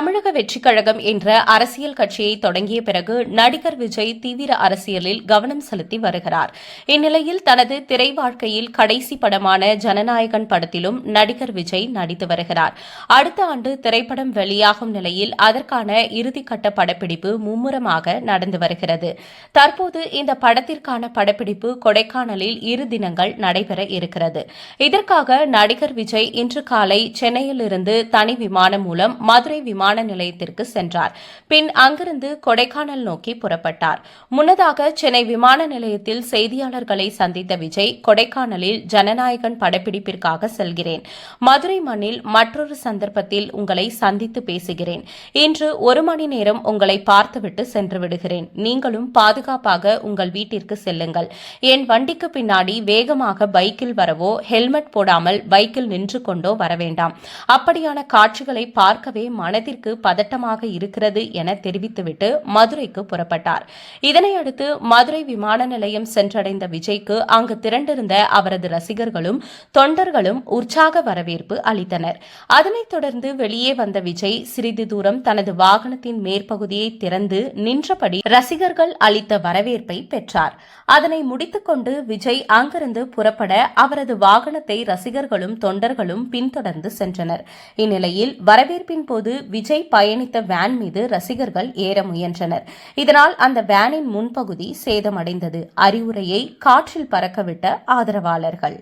தமிழக வெற்றிக் கழகம் என்ற அரசியல் கட்சியை தொடங்கிய பிறகு நடிகர் விஜய் தீவிர அரசியலில் கவனம் செலுத்தி வருகிறார். இந்நிலையில் தனது திரை வாழ்க்கையில் கடைசி படமான ஜனநாயகன் படத்திலும் நடிகர் விஜய் நடித்து வருகிறார். அடுத்த ஆண்டு திரைப்படம் வெளியாகும் நிலையில் அதற்கான இறுதிக்கட்ட படப்பிடிப்பு மும்முரமாக நடந்து வருகிறது. தற்போது இந்த படத்திற்கான படப்பிடிப்பு கொடைக்கானலில் இரு தினங்கள் நடைபெற இருக்கிறது. இதற்காக நடிகர் விஜய் இன்று காலை சென்னையிலிருந்து தனி விமானம் மூலம் மதுரை விமான நிலையத்திற்கு சென்றார். பின் அங்கிருந்து கொடைக்கானல் நோக்கி புறப்பட்டார். முன்னதாக சென்னை விமான நிலையத்தில் செய்தியாளர்களை சந்தித்த விஜய் கொடைக்கானலில் ஜனநாயகன் படப்பிடிப்பிற்காக செல்கிறேன். மதுரை மண்ணில் மற்றொரு சந்தர்ப்பத்தில் உங்களை சந்தித்து பேசுகிறேன். இன்று ஒரு மணி நேரம் உங்களை பார்த்துவிட்டு சென்று விடுகிறேன். நீங்களும் பாதுகாப்பாக உங்கள் வீட்டிற்கு செல்லுங்கள். என் வண்டிக்கு பின்னாடி வேகமாக பைக்கில் வரவோ ஹெல்மெட் போடாமல் பைக்கில் நின்று கொண்டோ வர வேண்டாம். அப்படியான காட்சிகளை பார்க்கவே மனதிற்கு மனதிற்கு பதட்டமாக இருக்கிறது என தெரிவித்துவிட்டு மதுரைக்கு புறப்பட்டார். இதனையடுத்து மதுரை விமான நிலையம் சென்றடைந்த விஜய்க்கு அங்கு திரண்டிருந்த அவரது ரசிகர்களும் தொண்டர்களும் உற்சாக வரவேற்பு அளித்தனர். அதனைத் தொடர்ந்து வெளியே வந்த விஜய் சிறிது தூரம் தனது வாகனத்தின் மேற்பகுதியை திறந்து நின்றபடி ரசிகர்கள் அளித்த வரவேற்பை பெற்றார். அதனை முடித்துக்கொண்டு விஜய் அங்கிருந்து புறப்பட அவரது வாகனத்தை ரசிகர்களும் தொண்டர்களும் பின்தொடர்ந்து சென்றனர். இந்நிலையில் வரவேற்பின் போது விஜய் பயணித்த வேன் மீது ரசிகர்கள் ஏற முயன்றனர். இதனால் அந்த வேனின் முன்பகுதி சேதமடைந்தது. அறிவுரையை காற்றில் பறக்கவிட்ட ஆதரவாளர்கள்.